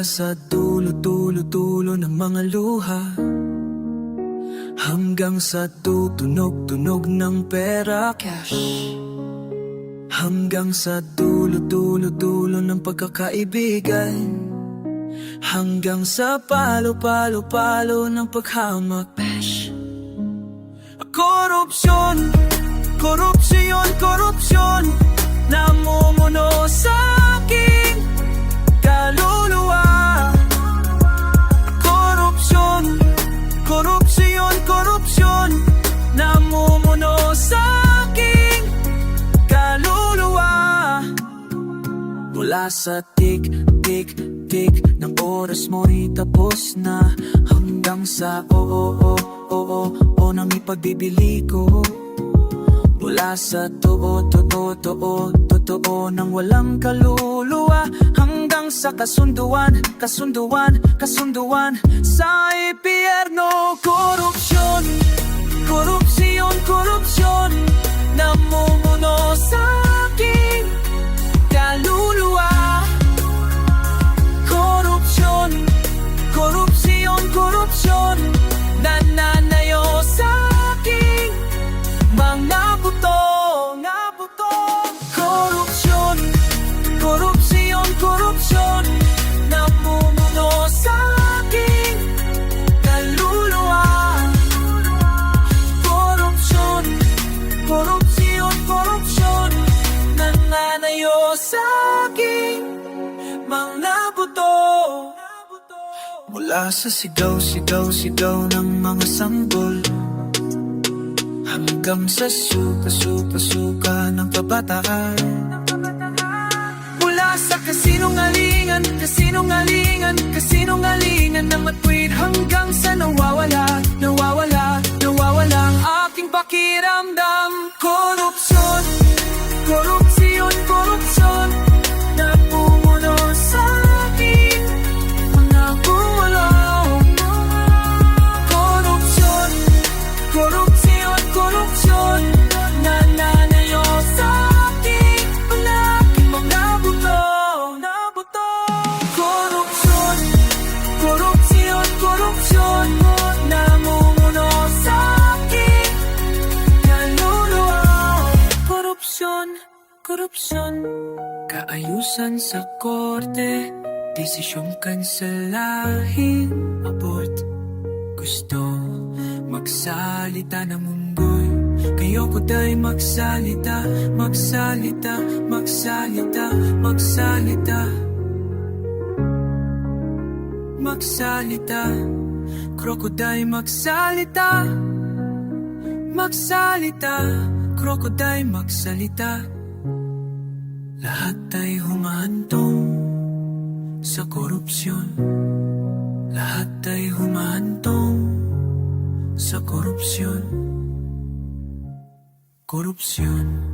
sa dulo-dulo-dulo ng mga luha. Hanggang sa tutunog-tunog ng pera. Cash. Hanggang sa dulo-dulo-dulo ng pagkakaibigan. Hanggang sa palo-palo-palo ng paghamak. Bash. Korupsyon, korupsyon, korupsyon Sa tik, tik, tik Ng oras mo'y tapos na. Hanggang sa oo, oo, oo, oo Nang ipagbibili ko. Mula sa totoo, totoo, totoo, totoo Nang walang kaluluwa. Hanggang sa kasunduan, kasunduan, kasunduan. Sa impyerno, korupsyon Korupsyon, korupsyon. Namumuno sa Nananayo sa aking mga buto Mula sa sigaw, sigaw, sigaw ng mga sanggol. Hanggang sa suka, suka, suka ng kabataan. Mula sa kasinungalingan, kasinungalingan, kasinungalingan korupsyon Kaayusan sa korte Desisyong kansalahin Abort. Gusto magsalita ng munggoy Kayo ko tayo magsalita Magsalita, magsalita, magsalita. Magsalita Crocodile magsalita. Magsalita Crocodile magsalita Lahat ay humahantong sa korupsyon. Lahat ay humahantong sa korupsyon. Korupsyon